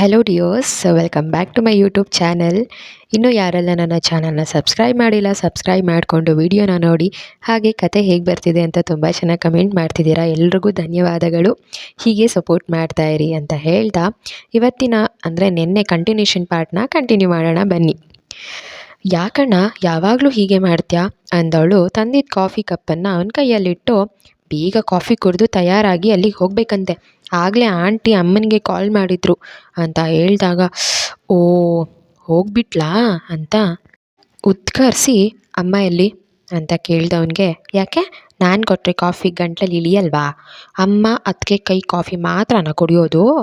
Hello dears welcome back to my YouTube channel ಇನ್ನೂ ಯಾರೆಲ್ಲ ನನ್ನ ಚಾನಲ್ನ ಸಬ್ಸ್ಕ್ರೈಬ್ ಮಾಡಿಲ್ಲ ಸಬ್ಸ್ಕ್ರೈಬ್ ಮಾಡಿಕೊಂಡು ವಿಡಿಯೋನ ನೋಡಿ, ಹಾಗೆ ಕತೆ ಹೇಗೆ ಬರ್ತಿದೆ ಅಂತ ತುಂಬ ಚೆನ್ನಾಗಿ ಕಮೆಂಟ್ ಮಾಡ್ತಿದ್ದೀರಾ. ಎಲ್ರಿಗೂ ಧನ್ಯವಾದಗಳು. ಹೀಗೆ ಸಪೋರ್ಟ್ ಮಾಡ್ತಾ ಇರಿ ಅಂತ ಹೇಳ್ತಾ, ಇವತ್ತಿನ ಅಂದರೆ ನಿನ್ನೆ ಕಂಟಿನ್ಯೂಷನ್ ಪಾರ್ಟ್ನ ಕಂಟಿನ್ಯೂ ಮಾಡೋಣ, ಬನ್ನಿ. ಯಾಕಣ್ಣ, ಯಾವಾಗಲೂ ಹೀಗೆ ಮಾಡ್ತೀಯಾ? ಅಂದವಳು ತಂದಿದ್ದ ಕಾಫಿ ಕಪ್ಪನ್ನು ಅವನ ಕೈಯಲ್ಲಿಟ್ಟು ಬೇಗ ಕಾಫಿ ಕುಡಿದು ತಯಾರಾಗಿ ಅಲ್ಲಿಗೆ ಹೋಗಬೇಕಂತೆ. ಆಗಲೇ ಆಂಟಿ ಅಮ್ಮನಿಗೆ ಕಾಲ್ ಮಾಡಿದ್ರು. ಅಂತ ಹೇಳಿದಾಗ, ಓ, ಹೋಗ್ಬಿಟ್ಲಾ? ಅಂತ ಉತ್ಕರಿಸಿ, ಅಮ್ಮ ಎಲ್ಲಿ? ಅಂತ ಕೇಳಿದವನಿಗೆ, ಯಾಕೆ? ನಾನು ಕೊಟ್ಟರೆ ಕಾಫಿ ಗಂಟ್ಲಲ್ಲಿ ಇಳಿಯಲ್ವಾ? ಅಮ್ಮ ಅದಕ್ಕೆ ಕೈ ಕಾಫಿ ಮಾತ್ರನ ಕುಡಿಯೋದು?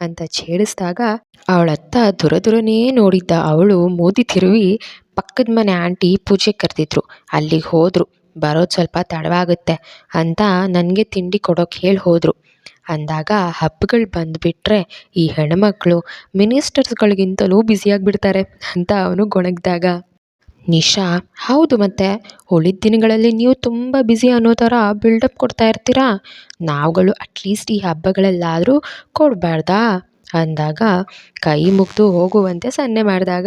ಅಂತ ಛೇಡಿಸಿದಾಗ ಅವಳತ್ತ ದುರ ದುರನೇ ನೋಡಿದ್ದ ಅವಳು, ಮೋದಿ ತಿರುವಿ ಪಕ್ಕದ ಮನೆ ಆಂಟಿ ಪೂಜೆ ಕರೆದಿದ್ರು. ಅಲ್ಲಿಗೆ ಹೋದರು. ಬರೋದು ಸ್ವಲ್ಪ ತಡವಾಗುತ್ತೆ ಅಂತ ನನಗೆ ತಿಂಡಿ ಕೊಡೋಕೆ ಹೇಳಿ ಹೋದರು. ಅಂದಾಗ ಹಬ್ಬಗಳು ಬಂದುಬಿಟ್ರೆ ಈ ಹೆಣ್ಮಕ್ಳು ಮಿನಿಸ್ಟರ್ಸ್ಗಳಿಗಿಂತಲೂ ಬ್ಯುಸಿಯಾಗಿಬಿಡ್ತಾರೆ ಅಂತ ಅವನು ಗೊಣಗಿದಾಗ. ನಿಶಾ, ಹೌದು ಮತ್ತೆ. ಉಳಿದ ದಿನಗಳಲ್ಲಿ ನೀವು ತುಂಬ ಬ್ಯುಸಿ ಅನ್ನೋ ಥರ ಬಿಲ್ಡಪ್ ಕೊಡ್ತಾ ಇರ್ತೀರಾ? ನಾವುಗಳು ಅಟ್ಲೀಸ್ಟ್ ಈ ಹಬ್ಬಗಳಲ್ಲಾದರೂ ಕೊಡಬಾರ್ದಾ? ಅಂದಾಗ ಕೈ ಮುಗಿದು ಹೋಗುವಂತೆ ಸನ್ನೆ ಮಾಡಿದಾಗ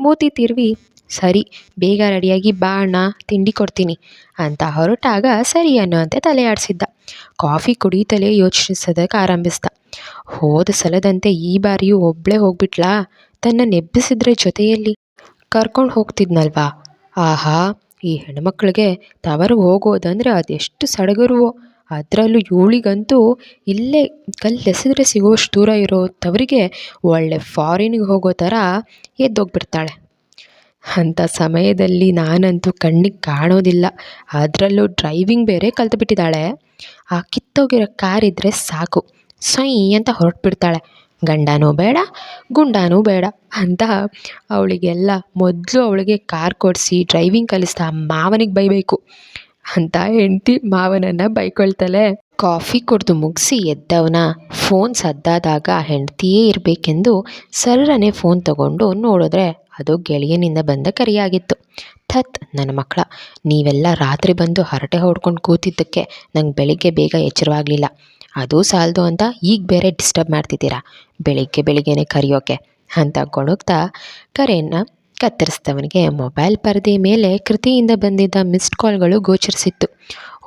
ಮೂತಿ ತಿರುವಿ ಸರಿ, ಬೇಗ ರೆಡಿಯಾಗಿ ಬಾ ಅಣ್ಣ, ತಿಂಡಿ ಕೊಡ್ತೀನಿ. ಅಂತ ಹೊರಟಾಗ ಸರಿ ಅನ್ನುವಂತೆ ತಲೆ ಆಡಿಸಿದ್ದ. ಕಾಫಿ ಕುಡಿಯುತ್ತಲೇ ಯೋಚಿಸೋದಕ್ಕೆ ಆರಂಭಿಸ್ದ. ಹೋದ ಸಲದಂತೆ ಈ ಬಾರಿಯೂ ಒಬ್ಬಳೇ ಹೋಗ್ಬಿಟ್ಲಾ? ತನ್ನ ನೆಬ್ಬಿಸಿದ್ರೆ ಜೊತೆಯಲ್ಲಿ ಕರ್ಕೊಂಡು ಹೋಗ್ತಿದ್ನಲ್ವಾ? ಆಹಾ, ಈ ಹೆಣ್ಮಕ್ಳಿಗೆ ತವರು ಹೋಗೋದಂದರೆ ಅದೆಷ್ಟು ಸಡಗರುವೋ. ಅದರಲ್ಲೂ ಇವಳಿಗಂತೂ ಇಲ್ಲೇ ಕಲ್ಲೆಸೆದ್ರೆ ಸಿಗೋಷ್ಟು ದೂರ ಇರೋ ತವರಿಗೆ ಒಳ್ಳೆ ಫಾರಿನಿಗೆ ಹೋಗೋ ಥರ ಎದ್ದೋಗ್ಬಿಡ್ತಾಳೆ. ಅಂಥ ಸಮಯದಲ್ಲಿ ನಾನಂತೂ ಕಣ್ಣಿಗೆ ಕಾಣೋದಿಲ್ಲ. ಅದರಲ್ಲೂ ಡ್ರೈವಿಂಗ್ ಬೇರೆ ಕಲ್ತ್ಬಿಟ್ಟಿದ್ದಾಳೆ. ಆ ಕಿತ್ತೋಗಿರೋ ಕಾರ್ ಇದ್ದರೆ ಸಾಕು. ಸೈ ಅಂತ ಹೊರಟ್ಬಿಡ್ತಾಳೆ. ಗಂಡನೂ ಬೇಡ, ಗುಂಡನೂ ಬೇಡ ಅಂತ ಅವಳಿಗೆಲ್ಲ ಮೊದಲು ಅವಳಿಗೆ ಕಾರ್ ಕೊಡಿಸಿ ಡ್ರೈವಿಂಗ್ ಕಲಿಸ್ತಾ ಮಾವನಿಗೆ ಬೈಬೇಕು ಅಂತ ಹೆಂಡ್ತಿ ಮಾವನನ್ನು ಬೈಕೊಳ್ತಾಳೆ. ಕಾಫಿ ಕುಡಿದು ಮುಗಿಸಿ ಎದ್ದವನ ಫೋನ್ ಸದ್ದಾದಾಗ ಹೆಂಡ್ತಿಯೇ ಇರಬೇಕೆಂದು ಸರ್ರನೆ ಫೋನ್ ತಗೊಂಡು ನೋಡಿದ್ರೆ ಅದು ಗೆಳೆಯನಿಂದ ಬಂದ ಕರೆಯಾಗಿತ್ತು. ಥತ್, ನನ್ನ ಮಕ್ಕಳ, ನೀವೆಲ್ಲ ರಾತ್ರಿ ಬಂದು ಹರಟೆ ಹೊಡ್ಕೊಂಡು ಕೂತಿದ್ದಕ್ಕೆ ನಂಗೆ ಬೆಳಿಗ್ಗೆ ಬೇಗ ಎಚ್ಚರವಾಗಲಿಲ್ಲ ಅದು ಸಾಲದು ಅಂತ ಈಗ ಬೇರೆ ಡಿಸ್ಟರ್ಬ್ ಮಾಡ್ತಿದ್ದೀರಾ? ಬೆಳಿಗ್ಗೆ ಬೆಳಿಗ್ಗೆನೆ ಕರೆಯೋಕೆ. ಅಂತ ಗೊಣಗ್ತಾ ಕರೆಯನ್ನು ಕತ್ತರಿಸಿದವನಿಗೆ ಮೊಬೈಲ್ ಪರದೆ ಮೇಲೆ ಕೃತಿಯಿಂದ ಬಂದಿದ್ದ ಮಿಸ್ಡ್ ಕಾಲ್ಗಳು ಗೋಚರಿಸಿತ್ತು.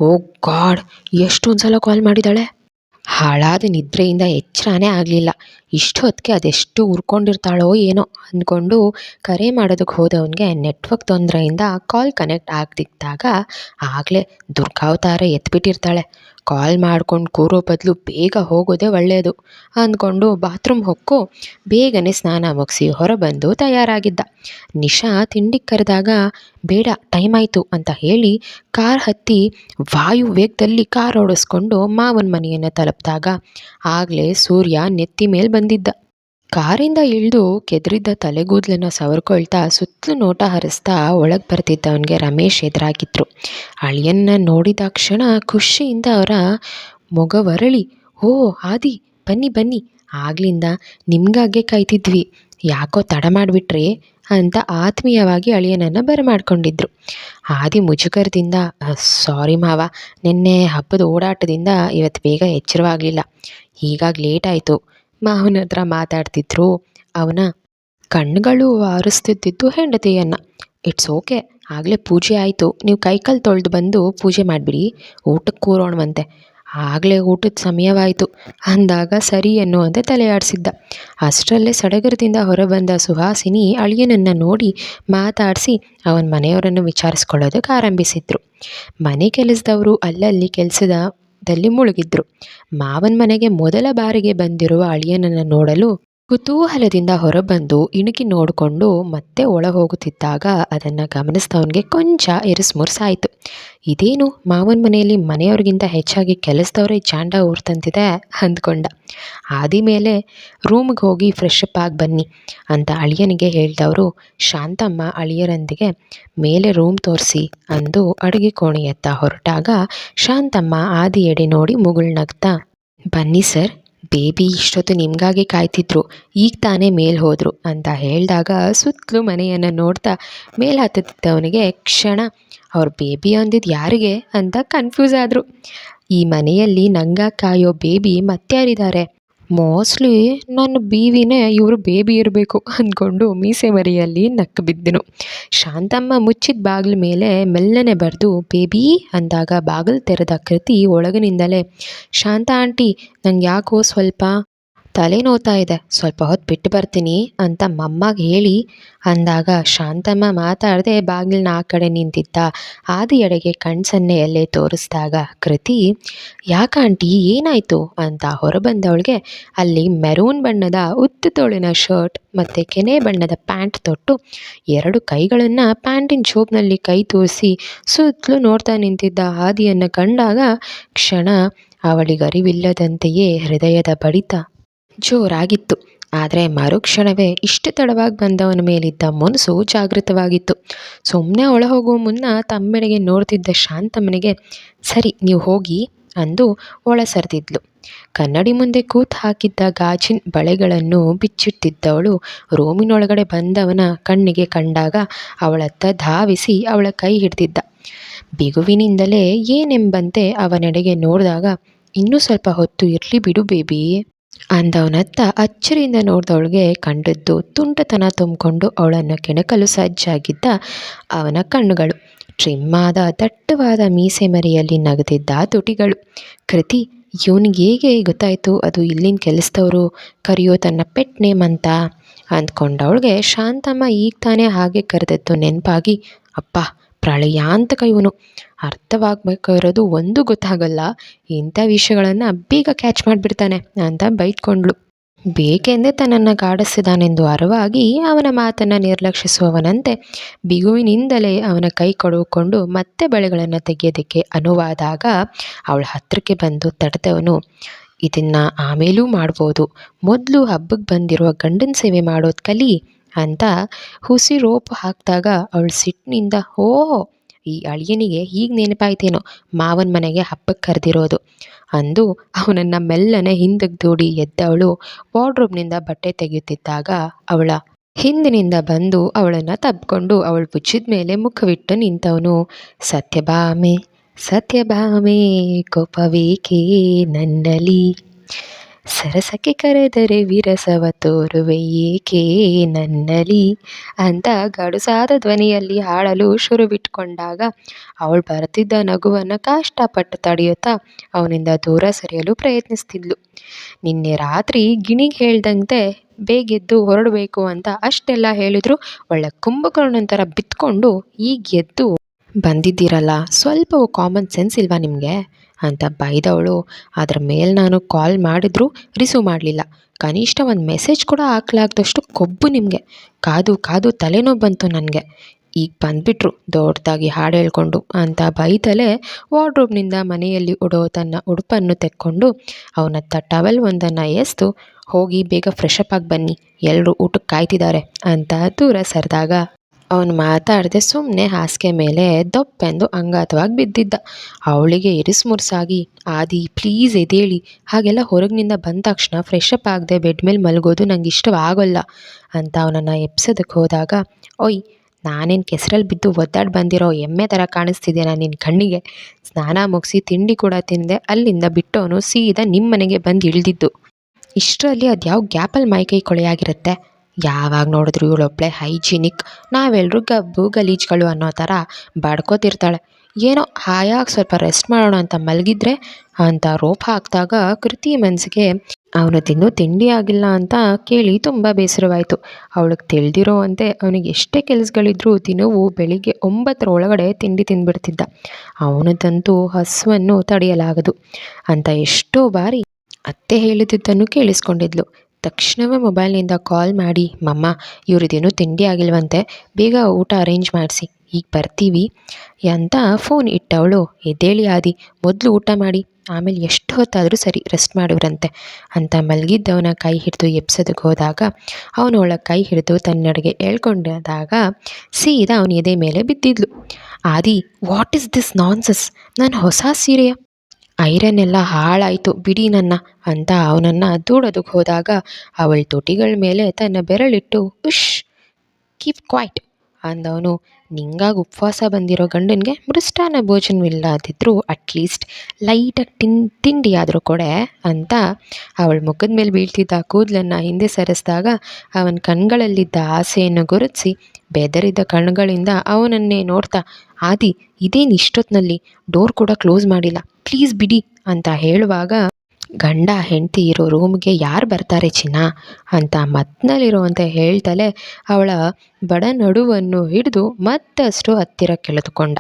ಓ ಗಾಡ್ ಎಷ್ಟೊಂದು ಸಲ ಕಾಲ್ ಮಾಡಿದ್ದಾಳೆ? ಹಾಳಾದ ನಿದ್ರೆಯಿಂದ ಎಚ್ಚರನೇ ಆಗಲಿಲ್ಲ. ಇಷ್ಟು ಹೊತ್ತಿಗೆ ಅದೆಷ್ಟು ಉರ್ಕೊಂಡಿರ್ತಾಳೋ ಏನೋ ಅಂದ್ಕೊಂಡು ಕರೆ ಮಾಡೋದಕ್ಕೆ ಹೋದವನಿಗೆ ನೆಟ್ವರ್ಕ್ ತೊಂದರೆಯಿಂದ ಕಾಲ್ ಕನೆಕ್ಟ್ ಆಗದಿದ್ದಾಗ ಆಗಲೇ ದುರ್ಗಾವತಾರ ಎತ್ಬಿಟ್ಟಿರ್ತಾಳೆ. ಕಾಲ್ ಮಾಡ್ಕೊಂಡು ಕೂರೋ ಬದಲು ಬೇಗ ಹೋಗೋದೇ ಒಳ್ಳೆಯದು ಅಂದ್ಕೊಂಡು ಬಾತ್ರೂಮ್ ಹೊಕ್ಕು ಬೇಗನೆ ಸ್ನಾನ ಮುಗಿಸಿ ಹೊರಬಂದು ತಯಾರಾಗಿದ್ದ. ನಿಶಾ ತಿಂಡಿಗೆ ಕರೆದಾಗ, ಬೇಡ ಟೈಮ್ ಆಯಿತು ಅಂತ ಹೇಳಿ ಕಾರ್ ಹತ್ತಿ ವಾಯು ವೇಗದಲ್ಲಿ ಕಾರ್ ಓಡಿಸ್ಕೊಂಡು ಮಾವನ ಮನೆಯನ್ನು ತಲುಪಿದಾಗ ಆಗಲೇ ಸೂರ್ಯ ನೆತ್ತಿ ಮೇಲೆ ಬಂದಿದ್ದ. ಕಾರಿಂದ ಇಳಿದು ಕೆದರಿದ್ದ ತಲೆಗೂದಲನ್ನು ಸವರ್ಕೊಳ್ತಾ ಸುತ್ತಲೂ ನೋಟ ಹರಿಸ್ತಾ ಒಳಗೆ ಬರ್ತಿದ್ದವನಿಗೆ ರಮೇಶ್ ಎದುರಾಗಿದ್ರು. ಅಳಿಯನ್ನ ನೋಡಿದ ಕ್ಷಣ ಖುಷಿಯಿಂದ ಅವರ ಮೊಗವರಳಿ ಓ, ಆದಿ, ಬನ್ನಿ ಬನ್ನಿ, ಆಗ್ಲಿಂದ ನಿಮ್ಗಾಗೆ ಕಾಯ್ತಿದ್ವಿ. ಯಾಕೋ ತಡ ಮಾಡಿಬಿಟ್ರಿ? ಅಂತ ಆತ್ಮೀಯವಾಗಿ ಅಳಿಯನನ್ನು ಬರಮಾಡ್ಕೊಂಡಿದ್ರು. ಆದಿ ಮುಜುಗರದಿಂದ, ಸಾರಿ ಮಾವ, ನಿನ್ನೆ ಹಬ್ಬದ ಓಡಾಟದಿಂದ ಇವತ್ತು ಬೇಗ ಎಚ್ಚರವಾಗಲಿಲ್ಲ ಈಗಾಗ ಲೇಟ್ ಆಯಿತು. ಮಾವನ ಹತ್ರ ಮಾತಾಡ್ತಿದ್ರು. ಅವನ ಕಣ್ಣುಗಳು ಆರಿಸ್ತಿದ್ದಿದ್ದು ಹೆಂಡತಿಯನ್ನು. ಇಟ್ಸ್ ಓಕೆ ಆಗಲೇ ಪೂಜೆ ಆಯಿತು. ನೀವು ಕೈಕಾಲು ತೊಳೆದು ಬಂದು ಪೂಜೆ ಮಾಡಿಬಿಡಿ. ಊಟಕ್ಕೆ ಕೂರೋಣವಂತೆ. ಆಗಲೇ ಊಟದ ಸಮಯವಾಯಿತು. ಅಂದಾಗ ಸರಿ ಎನ್ನುವಂತೆ ತಲೆಯಾಡಿಸಿದ್ದ ಅಷ್ಟರಲ್ಲೇ ಸಡಗರದಿಂದ ಹೊರಬಂದ ಸುಹಾಸಿನಿ ಅಳಿಯನನ್ನು ನೋಡಿ ಮಾತಾಡಿಸಿ ಅವನ ಮನೆಯವರನ್ನು ವಿಚಾರಿಸ್ಕೊಳ್ಳೋದಕ್ಕೆ ಆರಂಭಿಸಿದ್ರು. ಮನೆ ಕೆಲಸದವರು ಅಲ್ಲಲ್ಲಿ ಕೆಲಸದಲ್ಲಿ ಮುಳುಗಿದ್ರು. ಮಾವನ ಮನೆಗೆ ಮೊದಲ ಬಾರಿಗೆ ಬಂದಿರುವ ಅಳಿಯನನ್ನು ನೋಡಲು ಕುತೂಹಲದಿಂದ ಹೊರಬಂದು ಇಣುಕಿ ನೋಡಿಕೊಂಡು ಮತ್ತೆ ಒಳ ಹೋಗುತ್ತಿದ್ದಾಗ ಅದನ್ನು ಗಮನಿಸಿದವನಿಗೆ ಕೊಂಚ ಇರಿಸ್ಮುರ್ಸಾಯಿತು ಇದೇನು? ಮಾವನ ಮನೆಯಲ್ಲಿ ಮನೆಯವ್ರಿಗಿಂತ ಹೆಚ್ಚಾಗಿ ಕೆಲಸದವರೇ ಚಾಂಡ ಊರ್ತಂತಿದೆ? ಅಂದ್ಕೊಂಡ. ಆದಿಮೇಲೆ ರೂಮ್ಗೆ ಹೋಗಿ ಫ್ರೆಶಪ್ ಆಗಿ ಬನ್ನಿ, ಅಂತ ಅಳಿಯನಿಗೆ ಹೇಳಿದವರು. ಶಾಂತಮ್ಮ ಅಳಿಯರೊಂದಿಗೆ ಮೇಲೆ ರೂಮ್ ತೋರಿಸಿ, ಅಂದು ಅಡುಗೆ ಕೋಣೆಯತ್ತ ಹೊರಟಾಗ ಶಾಂತಮ್ಮ ಆದಿ ಎಡೆ ನೋಡಿ ಮುಗುಳ್ನಗ್ತಾ, ಬನ್ನಿ ಸರ್ ಬೇಬಿ ಇಷ್ಟೊತ್ತು ನಿಮಗಾಗಿ ಕಾಯ್ತಿದ್ರು, ಈಗ ತಾನೇ ಮೇಲೆ ಹೋದರು ಅಂತ ಹೇಳಿದಾಗ ಸುತ್ತಲೂ ಮನೆಯನ್ನು ನೋಡ್ತಾ ಮೇಲೆ ಹತ್ತುತ್ತಿದ್ದವನಿಗೆ, ಕ್ಷಣ, ಅವ್ರ ಬೇಬಿ ಅಂದಿದ್ದು ಯಾರಿಗೆ? ಅಂತ ಕನ್ಫ್ಯೂಸ್ ಆದರು. ಈ ಮನೆಯಲ್ಲಿ ನಂಗ ಕಾಯೋ ಬೇಬಿ ಮತ್ಯಾರಿದ್ದಾರೆ? ಮೋಸ್ಟ್ಲಿ ನನ್ನ ಬೀವಿನೇ ಇವರು ಬೇಬಿ ಇರಬೇಕು ಅಂದ್ಕೊಂಡು ಮೀಸೆ ಮರಿಯಲ್ಲಿ ನಕ್ಕು ಬಿದ್ದನು. ಶಾಂತಮ್ಮ ಮುಚ್ಚಿದ ಬಾಗಿಲ ಮೇಲೆ ಮೆಲ್ಲನೆ ಬರೆದು ಬೇಬಿ ಅಂದಾಗ ಬಾಗಿಲು ತೆರೆದ ಕೃತಿ ಒಳಗಿನಿಂದಲೇ, ಶಾಂತ ಆಂಟಿ ನಂಗೆ ಯಾಕೋ ಸ್ವಲ್ಪ ತಲೆ ನೋತಾ ಇದೆ. ಸ್ವಲ್ಪ ಹೊತ್ತು ಬಿಟ್ಟು ಬರ್ತೀನಿ ಅಂತ ಮಮ್ಮಗೆ ಹೇಳಿ ಅಂದಾಗ ಶಾಂತಮ್ಮ ಮಾತಾಡದೆ ಬಾಗಿಲಿನ ಆ ಕಡೆ ನಿಂತಿದ್ದ. ಆದಿಯೆಡೆಗೆ ಕಣ್ಸನ್ನೆಯಲ್ಲೇ ತೋರಿಸಿದಾಗ, ಕೃತಿ, ಯಾಕ ಆಂಟಿ, ಏನಾಯಿತು? ಅಂತ ಹೊರಬಂದವಳಿಗೆ, ಅಲ್ಲಿ ಮೆರೂನ್ ಬಣ್ಣದ ಉತ್ತು ತೋಳಿನ ಶರ್ಟ್ ಮತ್ತು ಕೆನೆ ಬಣ್ಣದ ಪ್ಯಾಂಟ್ ತೊಟ್ಟು ಎರಡು ಕೈಗಳನ್ನು ಪ್ಯಾಂಟಿನ ಜೋಬ್ನಲ್ಲಿ ಕೈ ತೋರಿಸಿ ಸುತ್ತಲೂ ನೋಡ್ತಾ ನಿಂತಿದ್ದ ಆದಿಯನ್ನು ಕಂಡಾಗ ಕ್ಷಣ ಅವಳಿಗರಿವಿಲ್ಲದಂತೆಯೇ ಹೃದಯದ ಬಡಿತ ಜೋರಾಗಿತ್ತು. ಆದರೆ ಮರುಕ್ಷಣವೇ ಇಷ್ಟು ತಡವಾಗಿ ಬಂದವನ ಮೇಲಿದ್ದ ಮನಸ್ಸು ಜಾಗೃತವಾಗಿತ್ತು. ಸುಮ್ಮನೆ ಒಳ ಹೋಗುವ ಮುನ್ನ ತಮ್ಮೆಡೆಗೆ ನೋಡ್ತಿದ್ದ ಶಾಂತಮ್ಮನಿಗೆ, ಸರಿ, ನೀವು ಹೋಗಿ, ಅಂದು ಒಳ ಸರಿದಿದ್ಲು ಕನ್ನಡಿ ಮುಂದೆ ಕೂತ್ ಹಾಕಿದ್ದ ಗಾಜಿನ ಬಳೆಗಳನ್ನು ಬಿಚ್ಚಿಟ್ಟಿದ್ದವಳು ರೂಮಿನೊಳಗಡೆ ಬಂದವನ ಕಣ್ಣಿಗೆ ಕಂಡಾಗ ಅವಳತ್ತ ಧಾವಿಸಿ ಅವಳ ಕೈ ಹಿಡ್ದಿದ್ದ. ಬಿಗುವಿನಿಂದಲೇ ಏನೆಂಬಂತೆ ಅವನೆಡೆಗೆ ನೋಡಿದಾಗ, ಇನ್ನೂ ಸ್ವಲ್ಪ ಹೊತ್ತು ಇರಲಿ ಬಿಡು, ಬೇಬಿ. ಅಂದವನತ್ತ ಅಚ್ಚರಿಯಿಂದ ನೋಡಿದವಳಿಗೆ ಕಂಡದ್ದು ತುಂಟತನ ತುಂಬಿಕೊಂಡು ಅವಳನ್ನು ಕೆಣಕಲು ಸಜ್ಜಾಗಿದ್ದ ಅವನ ಕಣ್ಣುಗಳು. ಟ್ರಿಮ್ಮಾದ ದಟ್ಟವಾದ ಮೀಸೆ ಮರಿಯಲ್ಲಿ ನಗದಿದ್ದ ತುಟಿಗಳು. ಕೃತಿ, ಇವನಿಗೆ ಹೇಗೆ ಗೊತ್ತಾಯಿತು? ಅದು ಇಲ್ಲಿನ ಕೆಲಸದವರು, ಕರೆಯೋ ತನ್ನ ಪೆಟ್ ನೇಮ್ ಅಂತ ಅಂದ್ಕೊಂಡವಳಿಗೆ, ಶಾಂತಮ್ಮ ಈಗ ತಾನೇ ಹಾಗೆ ಕರೆದದ್ದು ನೆನಪಾಗಿ, ಅಪ್ಪ ಪ್ರಳಯಾಂತಕ ಇವನು ಅರ್ಥವಾಗಬೇಕಿರೋದು ಒಂದು ಗೊತ್ತಾಗಲ್ಲ. ಇಂಥ ವಿಷಯಗಳನ್ನು ಬೇಗ ಕ್ಯಾಚ್ ಮಾಡಿಬಿಡ್ತಾನೆ ಅಂತ ಬೈದ್ಕೊಂಡ್ಳು. ಬೇಕೆಂದೇ ತನ್ನನ್ನು ಕಾಡಿಸಿದಾನೆಂದು ಅರವಾಗಿ ಅವನ ಮಾತನ್ನು ನಿರ್ಲಕ್ಷಿಸುವವನಂತೆ ಬಿಗುವಿನಿಂದಲೇ ಅವನ ಕೈ ಕೊಡುಕೊಂಡು ಮತ್ತೆ ಬಳೆಗಳನ್ನು ತೆಗೆಯೋದಕ್ಕೆ ಅನುವಾದಾಗ ಅವಳ ಹತ್ತಿರಕ್ಕೆ ಬಂದು ತಡೆದವನು, ಇದನ್ನು ಆಮೇಲೂ ಮಾಡ್ಬೋದು. ಮೊದಲು ಹಬ್ಬಕ್ಕೆ ಬಂದಿರುವ ಗಂಡನ ಸೇವೆ ಮಾಡೋದು ಕಲಿ. ಅಂತ ಹುಸಿ ರೋಪು ಹಾಕಿದಾಗ ಅವಳು ಸಿಟ್ಟಿನಿಂದ ಓ ಈ ಅಳಿಯನಿಗೆ ಈಗ ನೆನಪಾಯ್ತೇನೋ, ಮಾವನ ಮನೆಗೆ ಹಬ್ಬಕ್ಕೆ ಕರೆದಿರೋದು. ಅಂದು ಅವನನ್ನು ಮೆಲ್ಲನೆ ಹಿಂದಕ್ಕೆ ದೂಡಿ ಎದ್ದವಳು ವಾರ್ಡ್ರೋಬ್ನಿಂದ ಬಟ್ಟೆ ತೆಗೆಯುತ್ತಿದ್ದಾಗ ಅವಳ ಹಿಂದಿನಿಂದ ಬಂದು ಅವಳನ್ನು ತಬ್ಕೊಂಡು ಅವಳು ಬುಚ್ಚಿದ ಮೇಲೆ ಮುಖವಿಟ್ಟು ನಿಂತವನು. ಸತ್ಯಭಾಮೆ ಸತ್ಯಭಾಮೆ ಕೋಪವೇಕೆ ನನ್ನಲ್ಲಿ? ಸರಸಕ್ಕೆ ಕರೆದರೆ ವಿರಸವ ತೋರುವೆ, ಏಕೆ ನನ್ನಲಿ ಅಂತ ಗಡುಸಾದ ಧ್ವನಿಯಲ್ಲಿ ಹಾಡಲು ಶುರು ಬಿಟ್ಕೊಂಡಾಗ ಅವಳು ಬರುತ್ತಿದ್ದ ನಗುವನ್ನು ಕಷ್ಟಪಟ್ಟು ತಡೆಯುತ್ತಾ ಅವನಿಂದ ದೂರ ಸರಿಯಲು ಪ್ರಯತ್ನಿಸ್ತಿದ್ಲು. ನಿನ್ನೆ ರಾತ್ರಿ ಗಿಣಿಗೆ ಹೇಳ್ದಂತೆ ಬೇಗೆದ್ದು ಹೊರಡಬೇಕು ಅಂತ ಅಷ್ಟೆಲ್ಲ ಹೇಳಿದ್ರು. ಒಳ್ಳೆ ಕುಂಭಕರ್ಣನ ಥರ ಬಿತ್ಕೊಂಡು ಈಗ ಎದ್ದು ಬಂದಿದ್ದೀರಲ್ಲ ಸ್ವಲ್ಪ ಕಾಮನ್ ಸೆನ್ಸ್ ಇಲ್ವಾ ನಿಮಗೆ? ಅಂತ ಬೈದವಳು. ಅದ್ರ ಮೇಲೆ ನಾನು ಕಾಲ್ ಮಾಡಿದ್ರು ರಿಸೀವ್ ಮಾಡಲಿಲ್ಲ. ಕನಿಷ್ಠ ಒಂದು ಮೆಸೇಜ್ ಕೂಡ ಹಾಕ್ಲಾಗ್ದಷ್ಟು ಕೊಬ್ಬು ನಿಮಗೆ. ಕಾದು ಕಾದು ತಲೆನೋವು ಬಂತು ನನಗೆ. ಈಗ ಬಂದುಬಿಟ್ರು, ದೊಡ್ಡದಾಗಿ ಹಾಡು ಹೇಳ್ಕೊಂಡು ಅಂತ ಬೈತಲೆ ವಾರ್ಡ್ರೋಬ್ನಿಂದ ಮನೆಯಲ್ಲಿ ಉಡೋ ತನ್ನ ಉಡುಪನ್ನು ತೆಕ್ಕೊಂಡು ಅವನತ್ತ ಟವೆಲ್ ಒಂದನ್ನು ಎಸ್ತು, ಹೋಗಿ ಬೇಗ ಫ್ರೆಶ್ ಅಪ್ ಆಗಿ ಬನ್ನಿ ಎಲ್ಲರೂ ಊಟಕ್ಕೆ ಕಾಯ್ತಿದ್ದಾರೆ ಅಂತ ದೂರ ಸರಿದಾಗ ಅವನು ಮಾತಾಡದೆ ಸುಮ್ಮನೆ ಹಾಸಿಗೆ ಮೇಲೆ ದೊಪ್ಪೆಂದು ಅಂಗಾತವಾಗಿ ಬಿದ್ದಿದ್ದ. ಅವಳಿಗೆ ಇರಿಸುಮುರುಸಾಗಿ ಆದಿ ಪ್ಲೀಸ್ ಎದೇಳಿ ಹಾಗೆಲ್ಲ ಹೊರಗಿನಿಂದ ಬಂದ ತಕ್ಷಣ ಫ್ರೆಶ್ ಅಪ್ ಆಗದೆ ಬೆಡ್ ಮೇಲೆ ಮಲಗೋದು ನಂಗೆ ಇಷ್ಟವಾಗೋಲ್ಲ ಅಂತ ಅವನನ್ನು ಎಬ್ಸೋದಕ್ಕೆ ಹೋದಾಗ ಒಯ್ ನಾನೇನು ಕೆಸರಲ್ಲಿ ಬಿದ್ದು ಒದ್ದಾಡಿ ಬಂದಿರೋ ಎಮ್ಮೆ ಥರ ಕಾಣಿಸ್ತಿದ್ದೇನಾ ನಿನ್ನ ಕಣ್ಣಿಗೆ? ಸ್ನಾನ ಮುಗಿಸಿ ತಿಂಡಿ ಕೂಡ ತಿಂದೆ. ಅಲ್ಲಿಂದ ಬಿಟ್ಟವನು ಸೀದಾ ನಿಮ್ಮ ಮನೆಗೆ ಬಂದು ಇಳಿದಿದ್ದು. ಇಷ್ಟರಲ್ಲಿ ಅದು ಯಾವ ಗ್ಯಾಪಲ್ಲಿ ಮೈಕೈ ಕೊಳೆಯಾಗಿರುತ್ತೆ ಯಾವಾಗ ನೋಡಿದ್ರು ಇವಳೊಬ್ಬಳೆ ಹೈಜಿನಿಕ್. ನಾವೆಲ್ಲರೂ ಗಬ್ಬು, ಗಲೀಜುಗಳು ಅನ್ನೋ ಥರ ಬಡ್ಕೋತಿರ್ತಾಳೆ. ಏನೋ ಹಾಯಾಗಿ ಸ್ವಲ್ಪ ರೆಸ್ಟ್ ಮಾಡೋಣ ಅಂತ ಮಲಗಿದ್ರೆ ಅಂತ ರೋಪ್ ಹಾಕಿದಾಗ ಕೃತಿ ಮನಸ್ಸಿಗೆ ಅವನು ತಿನ್ನೂ ತಿಂಡಿ ಆಗಿಲ್ಲ ಅಂತ ಕೇಳಿ ತುಂಬ ಬೇಸರವಾಯಿತು. ಅವಳಿಗೆ ತಿಳಿದಿರೋ ಅಂತೆ ಅವನಿಗೆ ಎಷ್ಟೇ ಕೆಲಸಗಳಿದ್ರೂ ದಿನವೂ ಬೆಳಿಗ್ಗೆ ಒಂಬತ್ತರ ಒಳಗಡೆ ತಿಂಡಿ ತಿಂದ್ಬಿಡ್ತಿದ್ದ ಅವನದಂತೂ ಹಸುವನ್ನು ತಡೆಯಲಾಗದು. ಅಂತ ಎಷ್ಟೋ ಬಾರಿ ಅತ್ತೆ ಹೇಳಿದ್ದನ್ನು ಕೇಳಿಸ್ಕೊಂಡಿದ್ಲು. ತಕ್ಷಣವೇ ಮೊಬೈಲ್ನಿಂದ ಕಾಲ್ ಮಾಡಿ, ಮಮ್ಮ ಇವ್ರದ್ದೇನೂ ತಿಂಡಿ ಆಗಿಲ್ವಂತೆ, ಬೇಗ ಊಟ ಅರೇಂಜ್ ಮಾಡಿಸಿ, ಈಗ ಬರ್ತೀವಿ ಅಂತ ಫೋನ್ ಇಟ್ಟವಳು. ಎದ್ದೇಳಿ ಆದಿ, ಮೊದಲು ಊಟ ಮಾಡಿ, ಆಮೇಲೆ ಎಷ್ಟು ಹೊತ್ತಾದರೂ ಸರಿ ರೆಸ್ಟ್ ಮಾಡಿವ್ರಂತೆ ಅಂತ ಮಲಗಿದ್ದವನ ಕೈ ಹಿಡಿದು ಎಬ್ಸೋದಕ್ಕೆ ಹೋದಾಗ ಅವನು ಅವಳ ಕೈ ಹಿಡಿದು ತನ್ನಡೆಗೆ ಹೇಳ್ಕೊಂಡಾಗ ಸೀದಾ ಅವನ ಎದೆ ಮೇಲೆ ಬಿದ್ದಿದ್ಲು. ಆದಿ ವಾಟ್ ಇಸ್ ದಿಸ್ ನಾನ್ಸಸ್ ನಾನು ಹೊಸ ಸೀರೆಯ? ಐರನ್ ಎಲ್ಲ ಹಾಳಾಯಿತು. ಬಿಡಿ ನನ್ನ ಅಂತ ಅವನನ್ನು ದೂಡೋದಕ್ಕೆ ಹೋದಾಗ ಅವಳ ತುಟಿಗಳ ಮೇಲೆ ತನ್ನ ಬೆರಳಿಟ್ಟು ಉಶ್ ಕೀಪ್ ಕ್ವಾಯ್ಟ್ ಅಂದವನು. ನಿಂಗಾಗಿ ಉಪವಾಸ ಬಂದಿರೋ ಗಂಡನಿಗೆ ಮೃಷ್ಟಾನ್ನ ಭೋಜನವಿಲ್ಲದಿದ್ದರೂ ಅಟ್ಲೀಸ್ಟ್ ಲೈಟಾಗಿ ತಿನ್ ತಿಂಡಿ ಆದರೂ ಕೊಡೆ ಅಂತ ಅವಳ ಮುಖದ ಮೇಲೆ ಬೀಳ್ತಿದ್ದ ಕೂದಲನ್ನು ಹಿಂದೆ ಸರಿಸಿದಾಗ ಅವನ ಕಣ್ಗಳಲ್ಲಿದ್ದ ಆಸೆಯನ್ನು ಗುರುತಿಸಿ ಬೆದರಿದ್ದ ಕಣ್ಣುಗಳಿಂದ ಅವನನ್ನೇ ನೋಡ್ತಾ, ಆದಿ, ಇದೇನು ಇಷ್ಟೊತ್ತಿನಲ್ಲಿ ಡೋರ್ ಕೂಡ ಕ್ಲೋಸ್ ಮಾಡಿಲ್ಲ. ಪ್ಲೀಸ್ ಬಿಡಿ ಅಂತ ಹೇಳುವಾಗ, ಗಂಡ ಹೆಂಡತಿ ಇರೋ ರೂಮ್ಗೆ ಯಾರು ಬರ್ತಾರೆ ಚಿನ್ನ ಅಂತ ಮತ್ನಲ್ಲಿರುವಂತೆ ಹೇಳ್ತಲೇ ಅವಳ ಬಡ ನಡುವನ್ನು ಹಿಡಿದು ಮತ್ತಷ್ಟು ಹತ್ತಿರ ಕೆಳೆದುಕೊಂಡ.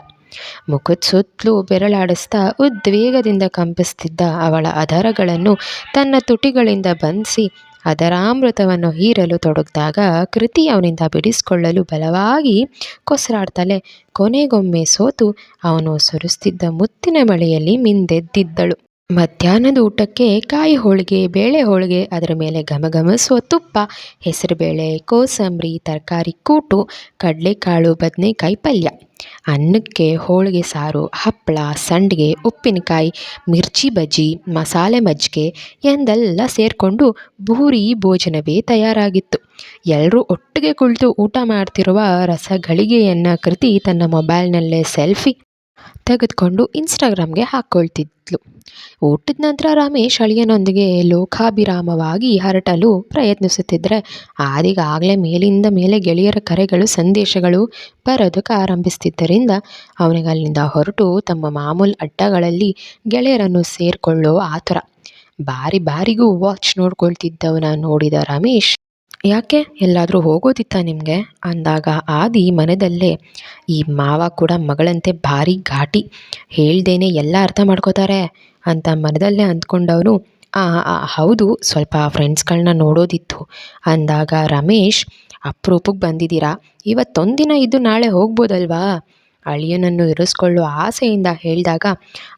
ಮುಖದ ಸುತ್ತಲೂ ಬೆರಳಾಡಿಸ್ತಾ ಉದ್ವೇಗದಿಂದ ಕಂಪಿಸ್ತಿದ್ದ ಅವಳ ಅಧರಗಳನ್ನು ತನ್ನ ತುಟಿಗಳಿಂದ ಬಂಧಿಸಿ ಅದರಾಮೃತವನ್ನು ಹೀರಲು ತೊಡಗಿದಾಗ ಕೃತಿ ಅವನಿಂದ ಬಿಡಿಸಿಕೊಳ್ಳಲು ಬಲವಾಗಿ ಕೊಸರಾಡ್ತಲೇ ಕೊನೆಗೊಮ್ಮೆ ಸೋತು ಅವನು ಸುರಿಸ್ತಿದ್ದ ಮುತ್ತಿನ ಮಳೆಯಲ್ಲಿ ಮಿಂದೆದ್ದಿದ್ದಳು. ಮಧ್ಯಾಹ್ನದ ಊಟಕ್ಕೆ ಕಾಯಿ ಹೋಳಿಗೆ, ಬೇಳೆ ಹೋಳಿಗೆ, ಅದರ ಮೇಲೆ ಘಮಘಮಿಸುವ ತುಪ್ಪ ಹೆಸರುಬೇಳೆ, ಕೋಸಂಬರಿ, ತರಕಾರಿ ಕೂಟು, ಕಡಲೆಕಾಳು, ಬದನೆಕಾಯಿ ಪಲ್ಯ. ಅನ್ನಕ್ಕೆ ಹೋಳಿಗೆ ಸಾರು, ಹಪ್ಪಳ, ಸಂಡಿಗೆ, ಉಪ್ಪಿನಕಾಯಿ, ಮಿರ್ಚಿ ಬಜ್ಜಿ, ಮಸಾಲೆ ಮಜ್ಜಿಗೆ ಎಂದೆಲ್ಲ ಸೇರಿಕೊಂಡು ಭೂರಿ ಭೋಜನವೇ ತಯಾರಾಗಿತ್ತು. ಎಲ್ಲರೂ ಒಟ್ಟಿಗೆ ಕುಳಿತು ಊಟ ಮಾಡ್ತಿರುವ ರಸಗಳಿಗೆಯನ್ನು ಕೃತಿ ತನ್ನ ಮೊಬೈಲ್ನಲ್ಲೇ ಸೆಲ್ಫಿ ತೆಗೆದುಕೊಂಡು ಇನ್ಸ್ಟಾಗ್ರಾಮ್ಗೆ ಹಾಕ್ಕೊಳ್ತಿದ್ಲು ಊಟದ ನಂತರ ರಮೇಶ್ ಅಳಿಯನೊಂದಿಗೆ ಲೋಕಾಭಿರಾಮವಾಗಿ ಹರಟಲು ಪ್ರಯತ್ನಿಸುತ್ತಿದ್ದರೆ ಆದಿಗಾಗಲೇ ಮೇಲಿಂದ ಮೇಲೆ ಗೆಳೆಯರ ಕರೆಗಳು, ಸಂದೇಶಗಳು ಬರೋದಕ್ಕೆ ಆರಂಭಿಸ್ತಿದ್ದರಿಂದ ಅವನಿಗೆ ಅಲ್ಲಿಂದ ಹೊರಟು ತಮ್ಮ ಮಾಮೂಲು ಅಡ್ಡಗಳಲ್ಲಿ ಗೆಳೆಯರನ್ನು ಸೇರಿಕೊಳ್ಳೋ ಆತುರ. ಬಾರಿ ಬಾರಿಗೂ ವಾಚ್ ನೋಡ್ಕೊಳ್ತಿದ್ದವನ ನೋಡಿದ ರಮೇಶ್ ಯಾಕೆ? ಎಲ್ಲಾದರೂ ಹೋಗೋದಿತ್ತಾ ನಿಮಗೆ? ಅಂದಾಗ ಆದಿ ಮನದಲ್ಲೇ, ಈ ಮಾವ ಕೂಡ ಮಗಳಂತೆ ಭಾರಿ ಘಾಟಿ. ಹೇಳ್ದೇನೆ ಎಲ್ಲ ಅರ್ಥ ಮಾಡ್ಕೋತಾರೆ ಅಂತ ಮನದಲ್ಲೇ ಅಂದ್ಕೊಂಡವನು ಹೌದು, ಸ್ವಲ್ಪ ಫ್ರೆಂಡ್ಸ್ಗಳನ್ನ ನೋಡೋದಿತ್ತು. ಅಂದಾಗ ರಮೇಶ್ ಅಪ್ರೂಪಕ್ಕೆ ಬಂದಿದ್ದೀರಾ? ಇವತ್ತೊಂದು ದಿನ ಇದ್ದು ನಾಳೆ ಹೋಗ್ಬೋದಲ್ವಾ? ಅಳಿಯನನ್ನು ಇರಿಸ್ಕೊಳ್ಳೋ ಆಸೆಯಿಂದ ಹೇಳಿದಾಗ,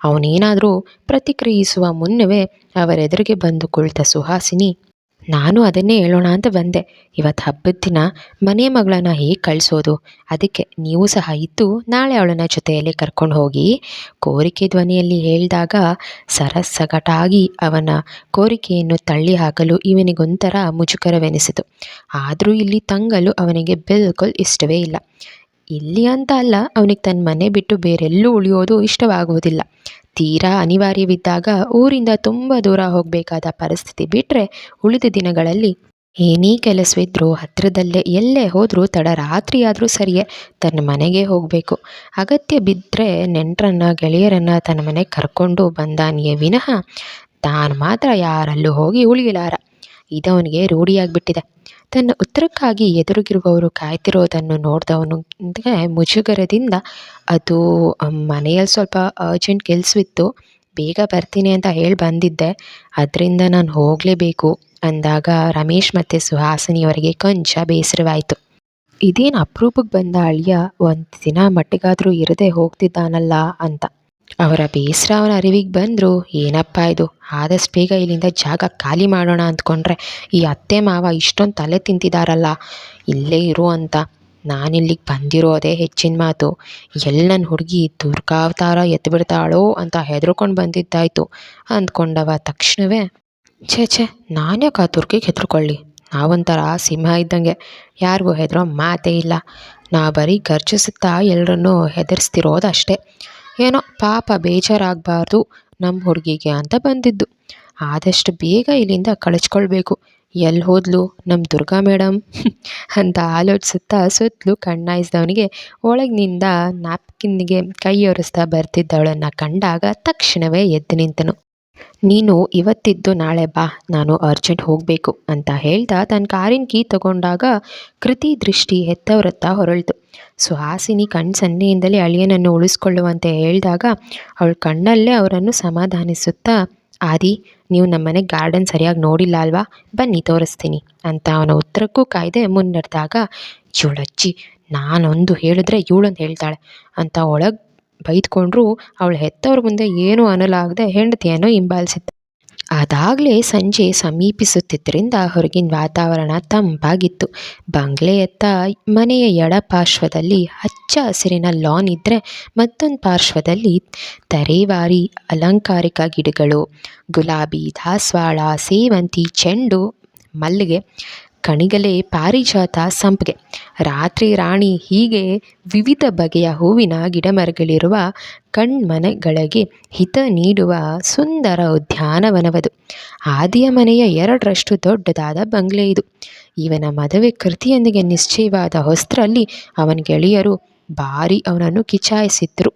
ಅವನೇನಾದರೂ ಪ್ರತಿಕ್ರಿಯಿಸುವ ಮುನ್ನವೇ ಅವರೆದುರಿಗೆ ಬಂದು ಕುಳಿತ ಸುಹಾಸಿನಿ ನಾನು ಅದನ್ನೇ ಹೇಳೋಣ ಅಂತ ಬಂದೆ. ಇವತ್ತು ಹಬ್ಬದ ದಿನ ಮನೆ ಮಗಳನ್ನ ಹೇಗೆ ಕಳಿಸೋದು? ಅದಕ್ಕೆ ನೀವು ಸಹ ಇದ್ದು ನಾಳೆ ಅವಳನ್ನ ಜೊತೆಯಲ್ಲಿ ಕರ್ಕೊಂಡು ಹೋಗಿ ಕೋರಿಕೆ ಧ್ವನಿಯಲ್ಲಿ ಹೇಳಿದಾಗ ಸರಸಗಟಾಗಿ ಅವನ ಕೋರಿಕೆಯನ್ನು ತಳ್ಳಿ ಹಾಕಲು ಇವನಿಗೊಂಥರ ಮುಜುಗರವೆನಿಸಿತು. ಆದರೂ ಇಲ್ಲಿ ತಂಗಲು ಅವನಿಗೆ ಬಿಲ್ಕುಲ್ ಇಷ್ಟವೇ ಇಲ್ಲ. ಇಲ್ಲಿ ಅಂತ ಅಲ್ಲ, ಅವನಿಗೆ ತನ್ನ ಮನೆ ಬಿಟ್ಟು ಬೇರೆಲ್ಲೂ ಉಳಿಯೋದು ಇಷ್ಟವಾಗುವುದಿಲ್ಲ. ತೀರಾ ಅನಿವಾರ್ಯವಿದ್ದಾಗ ಊರಿಂದ ತುಂಬ ದೂರ ಹೋಗಬೇಕಾದ ಪರಿಸ್ಥಿತಿ ಬಿಟ್ಟರೆ ಉಳಿದ ದಿನಗಳಲ್ಲಿ ಏನೇ ಕೆಲಸವಿದ್ರೂ ಹತ್ತಿರದಲ್ಲೇ ಎಲ್ಲೇ ಹೋದರೂ ತಡ ರಾತ್ರಿಯಾದರೂ ಸರಿಯೇ ತನ್ನ ಮನೆಗೆ ಹೋಗಬೇಕು. ಅಗತ್ಯ ಬಿದ್ದರೆ ನೆಂಟರನ್ನ, ಗೆಳೆಯರನ್ನು ತನ್ನ ಮನೆಗೆ ಕರ್ಕೊಂಡು ಬಂದಾನಿಯೇ ವಿನಃ ತಾನು ಮಾತ್ರ ಯಾರಲ್ಲೂ ಹೋಗಿ ಉಳಿಯಲಾರ. ಇದವನಿಗೆ ರೂಢಿಯಾಗಿಬಿಟ್ಟಿದೆ. ತನ್ನ ಉತ್ತರಕ್ಕಾಗಿ ಎದುರಿಗಿರುವವರು ಕಾಯ್ತಿರೋದನ್ನು ನೋಡಿದವನಿಗೆ ಮುಜುಗರದಿಂದ, ಅದು ಮನೆಯಲ್ಲಿ ಸ್ವಲ್ಪ ಅರ್ಜೆಂಟ್ ಕೆಲಸವಿತ್ತು, ಬೇಗ ಬರ್ತೀನಿ ಅಂತ ಹೇಳಿ ಬಂದಿದ್ದೆ. ಅದರಿಂದ ನಾನು ಹೋಗಲೇಬೇಕು, ಅಂದಾಗ ರಮೇಶ್ ಮತ್ತು ಸುಹಾಸಿನಿಯವರಿಗೆ ಕೊಂಚ ಬೇಸರವಾಯಿತು. ಇದೇನು ಅಪರೂಪಕ್ಕೆ ಬಂದ ಅಳಿಯ, ಒಂದು ದಿನ ಮಟ್ಟಿಗಾದರೂ ಇರದೆ ಹೋಗ್ತಿದ್ದಾನಲ್ಲ, ಅಂತ. ಅವರ ಬೇಸರ ಅವನ ಅರಿವಿಗೆ ಬಂದರು, ಏನಪ್ಪ ಇದು? ಆದಷ್ಟು ಬೇಗ ಇಲ್ಲಿಂದ ಜಾಗ ಖಾಲಿ ಮಾಡೋಣ ಅಂದ್ಕೊಂಡ್ರೆ ಈ ಅತ್ತೆ ಮಾವ ಇಷ್ಟೊಂದು ತಲೆ ತಿಂತಿದಾರಲ್ಲ, ಇಲ್ಲೇ ಇರು ಅಂತ. ನಾನಿಲ್ಲಿಗೆ ಬಂದಿರೋದೇ ಹೆಚ್ಚಿನ ಮಾತು. ಎಲ್ಲಿ ನನ್ನ ಹುಡುಗಿ ದುರ್ಗಾವತಾರ ಎತ್ತು ಬಿಡ್ತಾಳೋ ಅಂತ ಹೆದರ್ಕೊಂಡು ಬಂದಿದ್ದಾಯ್ತು ಅಂದ್ಕೊಂಡವ ತಕ್ಷಣವೇ, ಛೇ ಛೇ, ನಾನ್ಯಾಕೆ ಆ ದುರ್ಗಿಗೆ ಹೆದರ್ಕೊಳ್ಳಿ? ನಾವೊಂಥರ ಸಿಂಹ ಇದ್ದಂಗೆ ಯಾರಿಗೂ ಹೆದರೋ ಮಾತೇ ಇಲ್ಲ. ನಾ ಬರೀ ಗರ್ಜಿಸುತ್ತಾ ಎಲ್ಲರನ್ನೂ ಹೆದರಿಸ್ತಿರೋದು ಅಷ್ಟೇ. ಏನೋ ಪಾಪ ಬೇಜಾರಾಗಬಾರ್ದು ನಮ್ಮ ಹುಡುಗಿಗೆ ಅಂತ ಬಂದಿದ್ದು. ಆದಷ್ಟು ಬೇಗ ಇಲ್ಲಿಂದ ಕಳಿಸ್ಕೊಳ್ಬೇಕು. ಎಲ್ಲಿ ಹೋದ್ಲು? ನಮ್ಮ ದುರ್ಗಾ ಮೇಡಮ್ ಅಂತ ಆಲೋಚಿಸುತ್ತಾ ಸುತ್ತಲೂ ಕಣ್ಣಾಯಿಸಿದವನಿಗೆ ಒಳಗಿನಿಂದ ನ್ಯಾಪ್ಕಿನ್ನಿಗೆ ಕೈ ಒರೆಸ್ತಾ ಬರ್ತಿದ್ದವಳನ್ನು ಕಂಡಾಗ ತಕ್ಷಣವೇ ಎದ್ದು ನಿಂತನು. ನೀನು ಇವತ್ತಿದ್ದು ನಾಳೆ ಬಾ, ನಾನು ಅರ್ಜೆಂಟ್ ಹೋಗಬೇಕು ಅಂತ ಹೇಳ್ತಾ ತನ್ನ ಕಾರಿನ ಕೀ ತಗೊಂಡಾಗ ಕೃತಿ ದೃಷ್ಟಿ ಹೆತ್ತವರತ್ತ ಹೊರಳಿತು ಸುಹಾಸಿನಿ ಕಣ್ಣು ಸನ್ನೆಯಿಂದಲೇ ಅಳಿಯನನ್ನು ಉಳಿಸ್ಕೊಳ್ಳುವಂತೆ ಹೇಳಿದಾಗ ಅವಳ ಕಣ್ಣಲ್ಲೇ ಅವರನ್ನು ಸಮಾಧಾನಿಸುತ್ತಾ, ಆದಿ, ನೀವು ನಮ್ಮನೆ ಗಾರ್ಡನ್ ಸರಿಯಾಗಿ ನೋಡಿಲ್ಲ ಅಲ್ವಾ? ಬನ್ನಿ ತೋರಿಸ್ತೀನಿ ಅಂತ ಅವನ ಉತ್ತರಕ್ಕೂ ಕಾಯ್ದೆ ಮುನ್ನಡೆದಾಗ ಇವಳಜ್ಜಿ ನಾನೊಂದು ಹೇಳಿದ್ರೆ ಇವಳೊಂದು ಹೇಳ್ತಾಳೆ ಅಂತ ಒಳಗೆ ಬೈದ್ಕೊಂಡ್ರು ಅವಳು ಹೆತ್ತವ್ರ ಮುಂದೆ ಏನೂ ಅನ್ನಲಾಗದೆ ಹೆಂಡತಿಯನ್ನು ಹಿಂಬಾಲಿಸಿದ್ದ ಅದಾಗಲೇ ಸಂಜೆ ಸಮೀಪಿಸುತ್ತಿದ್ದರಿಂದ ಹೊರಗಿನ ವಾತಾವರಣ ತಂಪಾಗಿತ್ತು. ಬಂಗ್ಲೆಯತ್ತ ಮನೆಯ ಎಡ ಪಾರ್ಶ್ವದಲ್ಲಿ ಹಚ್ಚ ಹಸಿರಿನ ಲಾನ್ ಇದ್ದರೆ ಮತ್ತೊಂದು ಪಾರ್ಶ್ವದಲ್ಲಿ ತರೇವಾರಿ ಅಲಂಕಾರಿಕ ಗಿಡಗಳು, ಗುಲಾಬಿ, ದಾಸವಾಳ, ಸೇವಂತಿ, ಚೆಂಡು ಮಲ್ಲಿಗೆ ಕಣಿಗಲೆ ಪಾರಿಜಾತ ಸಂಪಿಗೆ. ರಾತ್ರಿ ರಾಣಿ ಹೀಗೆ ವಿವಿಧ ಬಗೆಯ ಹೂವಿನ ಗಿಡಮರಗಳಿರುವ ಕಣ್ಮನೆಗಳಿಗೆ ಹಿತ ನೀಡುವ ಸುಂದರ ಉದ್ಯಾನವನವದು. ಆದಿಯ ಮನೆಯ ಎರಡರಷ್ಟು ದೊಡ್ಡದಾದ ಬಂಗ್ಲೆ ಇದು. ಇವನ ಮದುವೆ ಕೃತಿಯೊಂದಿಗೆ ನಿಶ್ಚಯವಾದ ಹೊಸ್ತ್ರಲ್ಲಿ ಅವನ ಗೆಳೆಯರು ಭಾರಿ ಅವನನ್ನು ಕಿಚಾಯಿಸಿದ್ರು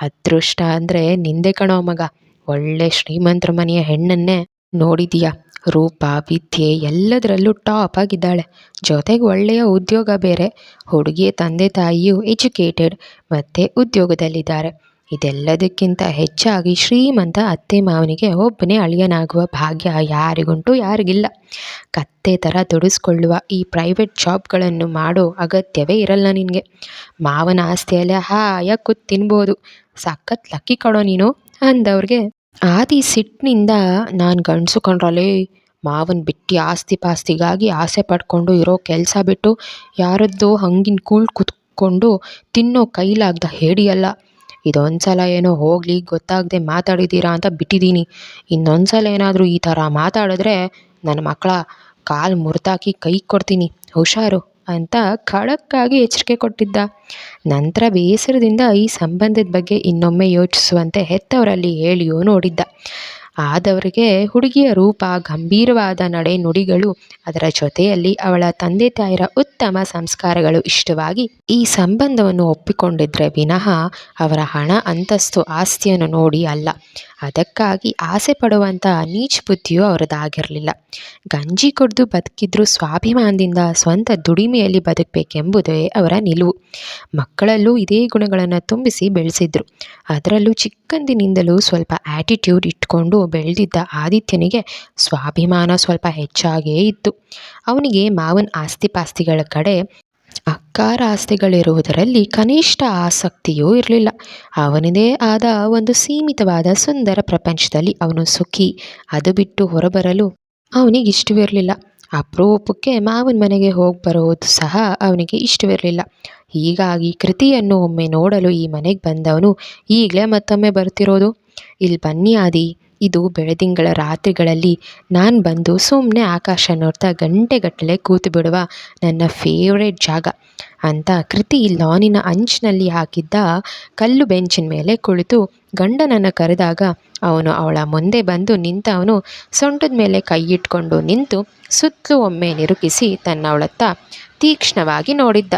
ಅದೃಷ್ಟ ಅಂದರೆ ನಿಂದೆ ಕಣೋ ಮಗ, ಒಳ್ಳೆ ಶ್ರೀಮಂತರ ಮನೆಯ ಹೆಣ್ಣನ್ನೇ ನೋಡಿದೀಯ. ರೂಪ, ವಿದ್ಯೆ ಎಲ್ಲದರಲ್ಲೂ ಟಾಪ್ ಆಗಿದ್ದಾಳೆ. ಜೊತೆಗೆ ಒಳ್ಳೆಯ ಉದ್ಯೋಗ ಬೇರೆ. ಹುಡುಗಿಯ ತಂದೆ ತಾಯಿಯು ಎಜುಕೇಟೆಡ್ ಮತ್ತು ಉದ್ಯೋಗದಲ್ಲಿದ್ದಾರೆ. ಇದೆಲ್ಲದಕ್ಕಿಂತ ಹೆಚ್ಚಾಗಿ ಶ್ರೀಮಂತ ಅತ್ತೆ ಮಾವನಿಗೆ ಒಬ್ಬನೇ ಅಳಿಯನಾಗುವ ಭಾಗ್ಯ ಯಾರಿಗುಂಟು ಯಾರಿಗಿಲ್ಲ. ಕತ್ತೆ ಥರ ದುಡಿಸ್ಕೊಳ್ಳುವ ಈ ಪ್ರೈವೇಟ್ ಜಾಬ್ಗಳನ್ನು ಮಾಡೋ ಅಗತ್ಯವೇ ಇರಲ್ಲ ನಿನಗೆ. ಮಾವನ ಆಸ್ತಿಯಲ್ಲೇ ಹಾಯಾಗಿ ಕೂತ್ ತಿನ್ಬೋದು. ಸಖತ್ ಲಕ್ಕಿ ಕೊಡೋ ನೀನು, ಅಂದವ್ರಿಗೆ ಆದಿ ಸಿಟ್ಟಿನಿಂದ ನಾನು ಗಂಡಸು ಕಣ್ರಲೇ ಮಾವನ ಬಿಟ್ಟು ಆಸ್ತಿ ಪಾಸ್ತಿಗಾಗಿ ಆಸೆ ಪಡ್ಕೊಂಡು ಇರೋ ಕೆಲಸ ಬಿಟ್ಟು ಯಾರದ್ದೋ ಹಂಗಿನ ಕೂಳ್ ಕುತ್ಕೊಂಡು ತಿನ್ನೋ ಕೈಲಾಗ್ದ ಹೇಡಿಯಲ್ಲ. ಇದೊಂದು ಸಲ ಏನೋ ಹೋಗಲಿ, ಗೊತ್ತಾಗದೆ ಮಾತಾಡಿದ್ದೀರಾ ಅಂತ ಬಿಟ್ಟಿದ್ದೀನಿ ಇನ್ನೊಂದು ಸಲ ಏನಾದರೂ ಈ ಥರ ಮಾತಾಡಿದ್ರೆ ನನ್ನ ಮಕ್ಕಳ ಕಾಲು ಮುರಿದಾಕಿ ಕೈ ಕೊಡ್ತೀನಿ. ಹುಷಾರು. ಅಂತ ಖಡಕ್ಕಾಗಿ ಎಚ್ಚರಿಕೆ ಕೊಟ್ಟಿದ್ದ. ನಂತರ ಬೇಸರದಿಂದ ಈ ಸಂಬಂಧದ ಬಗ್ಗೆ ಇನ್ನೊಮ್ಮೆ ಯೋಚಿಸುವಂತೆ ಹೆತ್ತವರಲ್ಲಿ ಹೇಳಿಯೂ ನೋಡಿದ್ದ. ಆದವರಿಗೆ ಹುಡುಗಿಯ ರೂಪ, ಗಂಭೀರವಾದ ನಡೆ ನುಡಿಗಳು, ಅದರ ಜೊತೆಯಲ್ಲಿ ಅವಳ ತಂದೆ ತಾಯಿರ ಉತ್ತಮ ಸಂಸ್ಕಾರಗಳು ಇಷ್ಟವಾಗಿ ಈ ಸಂಬಂಧವನ್ನು ಒಪ್ಪಿಕೊಂಡಿದ್ರೆ ವಿನಃ ಅವರ ಹಣ, ಅಂತಸ್ತು, ಆಸ್ತಿಯನ್ನು ನೋಡಿ ಅಲ್ಲ. ಅದಕ್ಕಾಗಿ ಆಸೆ ಪಡುವಂಥ ನೀಚ್ ಬುದ್ಧಿಯು ಅವರದಾಗಿರಲಿಲ್ಲ. ಗಂಜಿ ಕುಡಿದು ಬದುಕಿದ್ರೂ ಸ್ವಾಭಿಮಾನದಿಂದ ಸ್ವಂತ ದುಡಿಮೆಯಲ್ಲಿ ಬದುಕಬೇಕೆಂಬುದೇ ಅವರ ನಿಲುವು. ಮಕ್ಕಳಲ್ಲೂ ಇದೇ ಗುಣಗಳನ್ನು ತುಂಬಿಸಿ ಬೆಳೆಸಿದ್ರು. ಅದರಲ್ಲೂ ಚಿಕ್ಕಂದಿನಿಂದಲೂ ಸ್ವಲ್ಪ ಆ್ಯಟಿಟ್ಯೂಡ್ ಇಟ್ಕೊಂಡು ಬೆಳೆದಿದ್ದ ಆದಿತ್ಯನಿಗೆ ಸ್ವಾಭಿಮಾನ ಸ್ವಲ್ಪ ಹೆಚ್ಚಾಗೇ ಇತ್ತು. ಅವನಿಗೆ ಮಾವನ ಆಸ್ತಿ ಪಾಸ್ತಿಗಳ ಕಡೆ ಅಕ್ಕಾರ ಆಸ್ತಿಗಳಿರುವುದರಲ್ಲಿ ಕನಿಷ್ಠ ಆಸಕ್ತಿಯೂ ಇರಲಿಲ್ಲ. ಅವನದೇ ಆದ ಒಂದು ಸೀಮಿತವಾದ ಸುಂದರ ಪ್ರಪಂಚದಲ್ಲಿ ಅವನು ಸುಖಿ. ಅದು ಬಿಟ್ಟು ಹೊರಬರಲು ಅವನಿಗೆ ಇಷ್ಟವಿರಲಿಲ್ಲ ಅಪರೂಪಕ್ಕೆ ಮಾವನ ಮನೆಗೆ ಹೋಗಿ ಬರೋದು ಸಹ ಅವನಿಗೆ ಇಷ್ಟವಿರಲಿಲ್ಲ. ಹೀಗಾಗಿ ಕೃತಿಯನ್ನು ಒಮ್ಮೆ ನೋಡಲು ಈ ಮನೆಗೆ ಬಂದವನು ಈಗಲೇ ಮತ್ತೊಮ್ಮೆ ಬರ್ತಿರೋದು. ಇಲ್ಲಿ ಬನ್ನಿ ಆದಿ ಇದು ಬೆಳದಿಂಗಳ ರಾತ್ರಿಗಳಲ್ಲಿ ನಾನು ಬಂದು ಸುಮ್ಮನೆ ಆಕಾಶ ನೋಡ್ತಾ ಗಂಟೆಗಟ್ಟಲೆ ಕೂತು ಬಿಡುವ ನನ್ನ ಫೇವ್ರೇಟ್ ಜಾಗ. ಅಂತ ಕೃತಿ ಲಾನಿನ ಅಂಚಿನಲ್ಲಿ ಹಾಕಿದ್ದ ಕಲ್ಲು ಬೆಂಚಿನ ಮೇಲೆ ಕುಳಿತು ಗಂಡನನ್ನು ಕರೆದಾಗ, ಅವನು ಅವಳ ಮುಂದೆ ಬಂದು ನಿಂತವನು ಸೊಂಟದ ಮೇಲೆ ಕೈ ಇಟ್ಕೊಂಡು ನಿಂತು ಸುತ್ತಲೂ ಒಮ್ಮೆ ನಿರೂಪಿಸಿ ತನ್ನವಳತ್ತ ತೀಕ್ಷ್ಣವಾಗಿ ನೋಡಿದ್ದ.